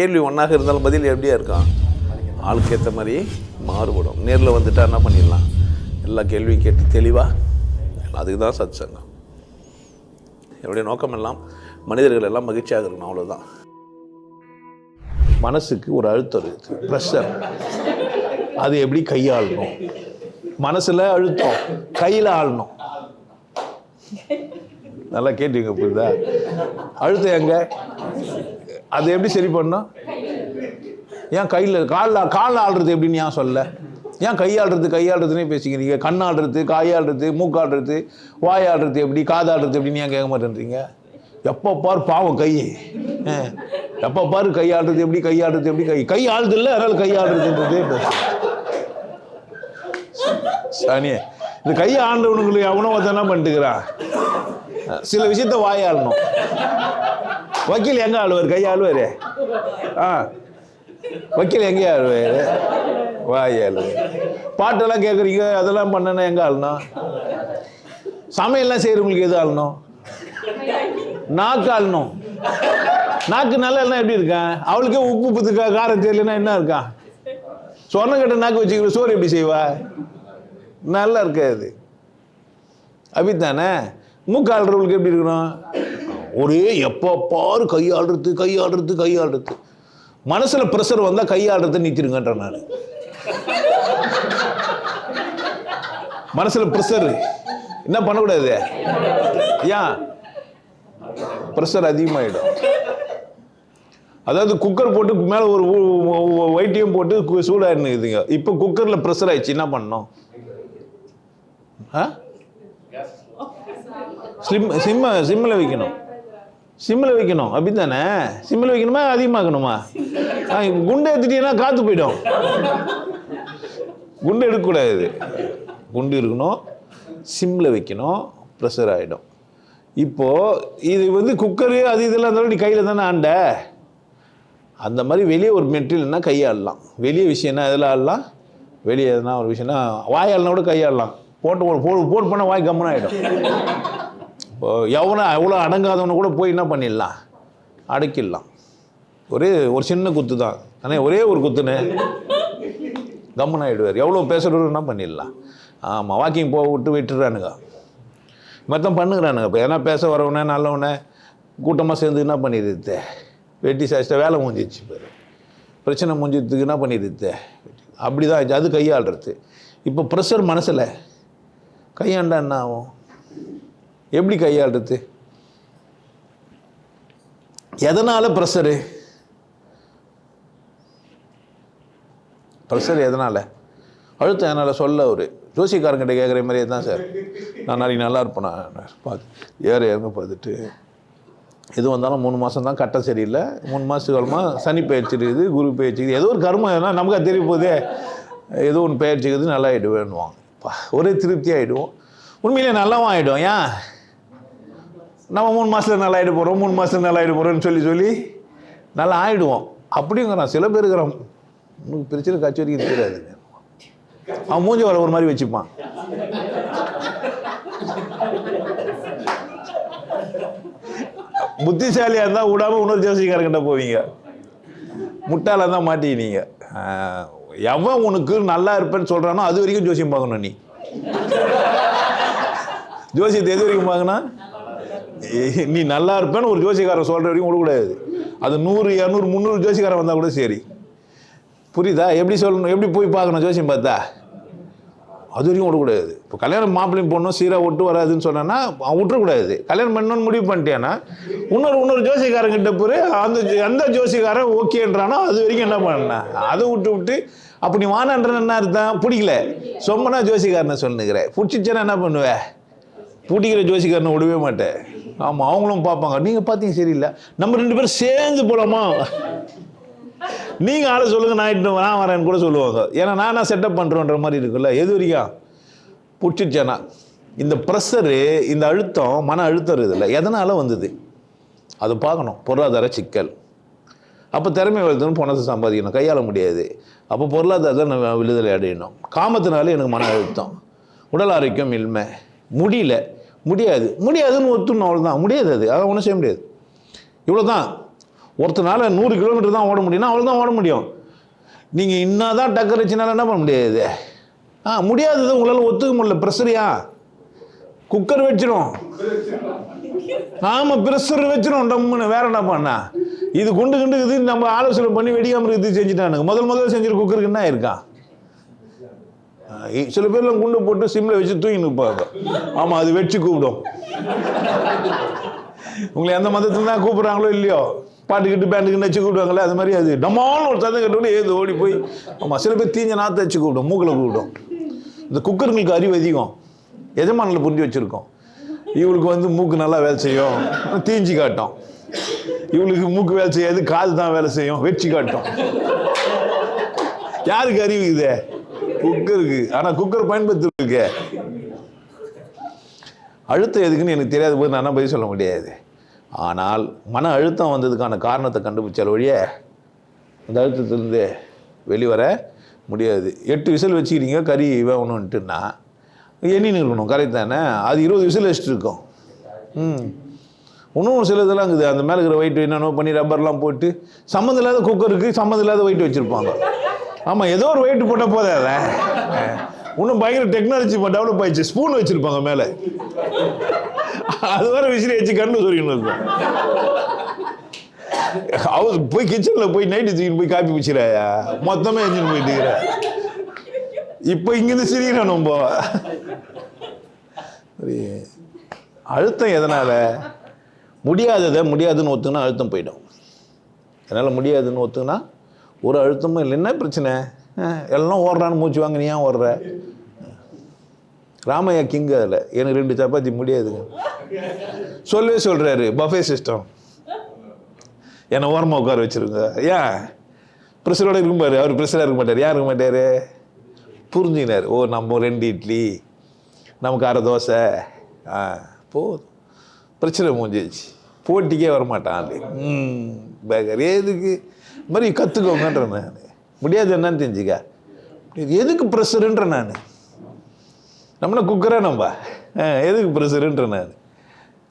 கேள்வி ஒன்றாக இருந்தாலும் பதில் எப்படியா இருக்கான் ஆளுக்கு ஏற்ற மாதிரி மாறுபடும். நேரில் வந்துட்டா என்ன பண்ணிடலாம்? எல்லா கேள்வியும் கேட்டு தெளிவாக அதுக்கு தான் சத் சங்கம் என்னுடைய நோக்கம் எல்லாம் மனிதர்கள் எல்லாம் மகிழ்ச்சியாக இருக்கணும் அவ்வளோதான் மனசுக்கு ஒரு அழுத்தம் இருக்குது. ப்ரெஷர் அது எப்படி கையாளணும்? மனசில் அழுத்தம். கையில் ஆளணும். நல்லா கேட்டீங்க புரியுதா? அழுத்தம் எங்கே? அது எப்படி சரி பண்ணும் ஏன் கையில் காலில் காலில் ஆடுறது எப்படின்னு ஏன் சொல்ல ஏன் கையாடுறது கையாடுறதுனே பேசிக்கிறீங்க. கண்ணாடுறது காயாடுறது மூக்காடுறது வாயாடுறது எப்படி காதாடுறது எப்படின்னு ஏன் கேட்க மாட்டேன்றீங்க? எப்போ பார் பாவம் கை. ஆ. எப்போ பார் கையாடுறது எப்படி கையாடுறது எப்படி கை கை ஆடுறது இல்லை அதனால் கையாடுறதுன்றதே பேசு சானியே இந்த கை ஆண்டவனுங்களுக்கு எவனோ ஒருத்தனா பண்ணிட்டுக்கிறான். சில விஷயத்த வாயாடணும் வக்கீல் எங்க ஆளுவார்? கை ஆளுவாரு ஆ. வக்கீல் எங்கே ஆளுவார்? வாயாளு. பாட்டெல்லாம் கேட்குறீங்க அதெல்லாம் பண்ணனா எங்க ஆளணும் சமையல்லாம் செய்கிறவங்களுக்கு எது ஆளணும் நாக்கு ஆளணும் நாக்கு நல்லா எப்படி இருக்கான் அவளுக்கே உப்பு புத்துக்கா காரம் தெரியலன்னா என்ன இருக்கான் சொன்ன கட்ட நாக்கு வச்சுக்கிற சோறு எப்படி செய்வா? நல்லா இருக்காது. அப்படித்தானே? மூக்காளுறவங்களுக்கு எப்படி இருக்கணும்? ஒரே எப்போ பாரு கையாடுறது கையாடுறது கையாடுறது மனசில் ப்ரெஷர் வந்தால் கையாடுறது நிறுத்திடுங்கன்ற நான். மனசில் ப்ரெஷர் என்ன பண்ணக்கூடாது? ஏன்? ப்ரெஷர் அதிகமாகிடும் அதாவது குக்கர் போட்டு மேலே ஒரு வைட்டியம் போட்டு கு- சூடாயிருந்துக்குதுங்க இப்போ குக்கரில் ப்ரெஷர் ஆயிடுச்சு என்ன பண்ணோம் ஆ? ஸ்லிம் சிம்ம சிம்மில் வைக்கணும். சிம்மில் வைக்கணும். அப்படி தானே சிம்மில் வைக்கணுமா? அதிகமாக்கணுமா? ஆ, குண்டை எடுத்துட்டீங்கன்னா காற்று போயிடும். குண்டு எடுக்கக்கூடாது. குண்டு இருக்கணும். சிம்மில் வைக்கணும். ப்ரெஷர் ஆகிடும் இப்போது இது வந்து குக்கரு அது இதெல்லாம் இருந்தாலும் நீ கையில் தானே ஆண்ட? அந்த மாதிரி வெளியே ஒரு மெட்டீரியல்னால் கையாடலாம் வெளியே விஷயம்னா எதில் ஆடலாம் வெளியே எதுனா ஒரு விஷயம்னா வாயாடலாம் கூட கையாளலாம். போட்டு ஒரு போடு போட்டு பண்ணால் வாய் கம்மனாகிடும் எவனை எவ்வளோ அடங்காதவனை கூட போய் என்ன பண்ணிடலாம்? அடக்கிடலாம். ஒரே ஒரு சின்ன குத்து தான். ஆனால் ஒரே ஒரு குத்துன்னு கம்மன் ஆகிடுவார் எவ்வளோ பேசுகிறவரு என்ன பண்ணிடலாம்? ஆமாம் வாக்கிங் போக விட்டு விட்டுறானுங்க. மொத்தம் பண்ணுகிறானுங்க இப்போ. ஏன்னா பேச வரவனே நல்லவனே கூட்டமாக சேர்ந்து என்ன பண்ணிடுது வெட்டி சாச்சிட்ட வேலை முடிஞ்சிச்சு பேர். பிரச்சனை முடிஞ்சதுக்கு என்ன பண்ணிடுது அப்படி தான் ஆச்சு. அது கையாளுறது. இப்போ ப்ரெஷர் மனசில். கையாண்டா என்ன ஆகும்? எப்படி கையாளுறது? எதனால் ப்ரெஷரு ப்ரெஷர் எதனால்? அழுத்தம் என்னால் சொல்ல அவர். ஜோசிக்காரங்கிட்ட கேட்குற மாதிரியே தான் சார். நான் நாளைக்கு நல்லா இருப்பேனா. பார்த்து ஏற இறங்க பார்த்துட்டு எது வந்தாலும் மூணு மாதம் தான் கட்டம் சரியில்லை. மூணு மாதத்துக்கு காலமாக சனி பயிற்சி இருக்குது குரு பயிற்சி ஏதோ ஒரு கர்மம் எதுனா நமக்கு தெரிய போதே ஏதோ ஒன்று பயிற்சிக்குது நல்லா ஆகிடுவேன்னுவாங்க ஒரே திருப்தி ஆகிடுவோம் உண்மையிலே நல்லாவும் ஆகிடும் ஏன்? நம்ம மூணு மாதத்தில் நல்லா ஆகிட போகிறோம் மூணு மாதத்தில் நல்லா ஆகிட போகிறோம்னு சொல்லி சொல்லி நல்லா ஆகிடுவோம் அப்படிங்கிறான் சில பேர் இருக்கிறான் உனக்கு பிரச்சனை காட்சி வரைக்கும் தெரியாது அவன் மூஞ்சி வர ஒரு மாதிரி வச்சுப்பான். புத்திசாலியாக இருந்தால் விடாமல் இன்னொரு ஜோசிக்காரங்கிட்ட போவீங்க. முட்டாளாக இருந்தால் மாட்டிக்கினீங்க. எவன் உனக்கு நல்லா இருப்பேன்னு சொல்கிறானோ அது வரைக்கும் ஜோசியம் பார்க்கணும் நீ. ஜோசியத்தை எது வரைக்கும் பார்க்கணும்? நீ நல்லா இருப்பேன்னு ஒரு ஜோசிக்காரன் சொல்கிற வரைக்கும் விடக்கூடாது அது நூறு இரநூறு முந்நூறு ஜோசிக்காரன் வந்தால் கூட சரி. புரியுதா? எப்படி சொல்லணும்? எப்படி போய் பார்க்கணும் ஜோசியம் பார்த்தா? அது வரைக்கும் விடக்கூடாது இப்போ கல்யாணம் மாப்பிள்ளையும் பொண்ணும் சீராக ஒட்டு வராதுன்னு சொன்னான்னா அவன் விட்டுறக்கூடாது கல்யாணம் பண்ணணும்னு முடிவு பண்ணிட்டேன்னா இன்னொரு இன்னொரு ஜோசிக்காரங்கிட்ட போய் அந்த ஜோ- எந்த ஜோசிக்காரன் ஓகேன்றானோ அது வரைக்கும் என்ன பண்ண? அதை விட்டு விட்டு அப்படி வானன்ற என்ன அர்த்தம்? பிடிக்கல. சொம்மனா ஜோசிக்காரனை சொல்லுங்கிற பிடிச்சிச்சேன்னா என்ன பண்ணுவேன் பிடிக்கிற ஜோசிக்காரனை விடவே மாட்டேன் ஆமாம் அவங்களும் பார்ப்பாங்க. நீங்கள் பார்த்தீங்க சரியில்லை. நம்ம ரெண்டு பேரும் சேர்ந்து போகலாமா நீங்கள் ஆளை சொல்லுங்கள் நான் இட்டு நான் வரேன்னு கூட சொல்லுவாங்க. ஏன்னா நானா செட்டப் பண்ணுறோன்ற மாதிரி இருக்குல்ல. எது வரைக்கும்? பிடிச்சிச்சேனா இந்த ப்ரெஷரு இந்த அழுத்தம் மன அழுத்தம் இதில் எதனால் வந்தது? அதை பார்க்கணும். பொருளாதார சிக்கல். அப்போ திறமை வளர்த்துன்னு பணத்தை சம்பாதிக்கணும் கையாள முடியாது. அப்போ பொருளாதாரத்தை நம்ம விடுதலை அடையணும். காமத்தினால எனக்கு மன அழுத்தம். உடல் ஆரோக்கியம் இன்மை. முடியல. முடியாது. முடியாதுன்னு ஒத்துணும் அவ்வளோதான் முடியாது அது. அதை ஒன்றும் செய்ய முடியாது. இவ்வளோ தான் ஒருத்தனால நூறு கிலோமீட்டர் தான் ஓட முடியும்னா அவ்வளோ தான் ஓட முடியும். நீங்கள் இன்னும் தான் டக்கர் வச்சுனால என்ன பண்ண முடியாது? ஆ முடியாதது உங்களால் ஒத்துக்க முடியல. ப்ரெஷரியா குக்கர் வச்சிடும் ஆமாம் ப்ரெஷர் வச்சிடும் டம்முன்னு. வேற என்ன பண்ணா? இது குண்டு குண்டு இது நம்ம ஆலோசனை பண்ணி வெடியாமல் இது செஞ்சுட்டானுங்க. முதல் முதல்ல செஞ்சிரு குக்கருக்கு என்ன இருக்கான் சில பேர்லாம் குண்டு போட்டு சிம்ல வச்சு தூங்கி நிற்பாங்க ஆமாம் அது வெடிச்சு கூப்பிடும். உங்களை எந்த மதத்துல தான் கூப்பிடுறாங்களோ இல்லையோ பாட்டுக்கிட்டு பேண்டுக்கு வச்சு கூப்பிடுவாங்களே அது மாதிரி அது. டமால்னு ஒரு சத்தம் கட்டோடனே ஏது ஓடி போய் ஆமாம் சில பேர் தீஞ்ச நாற்று வச்சு கூப்பிடும் மூக்கில் கூப்பிடும். இந்த குக்கருங்களுக்கு அறிவு அதிகம். எஜமானில் புரிஞ்சு வச்சுருக்கோம். இவளுக்கு வந்து மூக்கு நல்லா வேலை செய்யும். தீஞ்சி காட்டும். இவளுக்கு மூக்கு வேலை செய்யாது காது தான் வேலை செய்யும். வெற்றி காட்டும். யாருக்கு அறிவு இது? குக்கருக்கு ஆனால் குக்கர் பயன்படுத்திருக்கு. அழுத்தம் எதுக்குன்னு எனக்கு தெரியாத போது நான் பதில் சொல்ல முடியாது. ஆனால் மன அழுத்தம் வந்ததுக்கான காரணத்தை கண்டுபிடிச்சால் ஒழிய அந்த அழுத்தத்திலேருந்து வெளிவர முடியாது. எட்டு விசில் வச்சுக்கிறீங்க கறி வேகணுன்ட்டுன்னா எண்ணின்னு இருக்கணும் கரெக்ட் தானே? அது இருபது விசில் வச்சுட்டு இருக்கோம். ம். இன்னும் சில இதெல்லாம் இருக்குது. அந்த மேலே இருக்கிற வெயிட் என்னென்னோ பண்ணி ரப்பர்லாம் போட்டு சம்மந்தம் இல்லாத குக்கருக்கு சம்மந்தம் இல்லாத வெயிட் வச்சுருப்பாங்க. ஆமாம் ஏதோ ஒரு வெயிட் போட்டால் போதாத. இன்னும் பயங்கர டெக்னாலஜி டெவலப் ஆயிடுச்சு. ஸ்பூன் வச்சுருப்பாங்க மேலே. அது வர விசிறி வச்சு கண்ணு சொரிக்கணும் இருக்கும் அவர் போய் கிச்சனில் போய் நைட்டு தூக்கின்னு போய் காப்பி வச்சுறாயா மொத்தமாக எஞ்சின்னு போயிட்டு இருக்கிற இப்போ இங்கேருந்து சிரிக்கிறோம் நம்ம. அழுத்தம் எதனால்? முடியாததை முடியாதுன்னு ஒத்துக்கினா அழுத்தம் போயிடும். என்னால் முடியாதுன்னு ஒத்துக்கினா ஒரு அழுத்தமும் இல்லை. என்ன பிரச்சனை? எல்லாம் ஓடுறான்னு மூச்சு வாங்க நீ ஏன் ஓடுற? ராமையா கிங் அதில். எனக்கு ரெண்டு சப்பாத்தி முடியாதுங்க. சொல்லவே சொல்கிறாரு பஃபே சிஸ்டம் என்னை ஓரமாக உட்கார வச்சுருங்க. ஏன்? ப்ரெஷரோட இருக்கும்பாரு அவர் ப்ரெஷராக இருக்க மாட்டார். யார் இருக்க மாட்டார்? புரிஞ்சினார் ஓ நம்ம ரெண்டு இட்லி நமக்கு அரை தோசை. ஆ போதும். பிரச்சனை முடிஞ்சிச்சு போட்டிக்கே வரமாட்டான் அது ம் பேக்கர் எதுக்கு இது மாதிரி கற்றுக்கோங்கன்ற நான். முடியாது என்னன்னு தெரிஞ்சுக்க. இது எதுக்கு ப்ரெஷருன்ற நான்? நம்மள குக்கரா நம்ம? ஆ, எதுக்கு ப்ரெஷருன்ற நான்?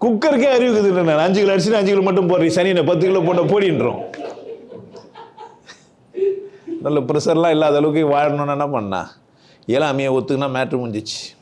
குக்கருக்கே அறிவுக்குதுன்ற நான். அஞ்சு கிலோ அரிசி அஞ்சு கிலோ மட்டும் போடுறீங்க சனியை பத்து கிலோ போட்ட போடின்றோம். நல்ல ப்ரெஷர்லாம் இல்லாத அளவுக்கு வாழணும்னு என்ன பண்ணா? இயலாமையை ஒத்துக்குனா மேட்ரு முடிஞ்சிச்சு.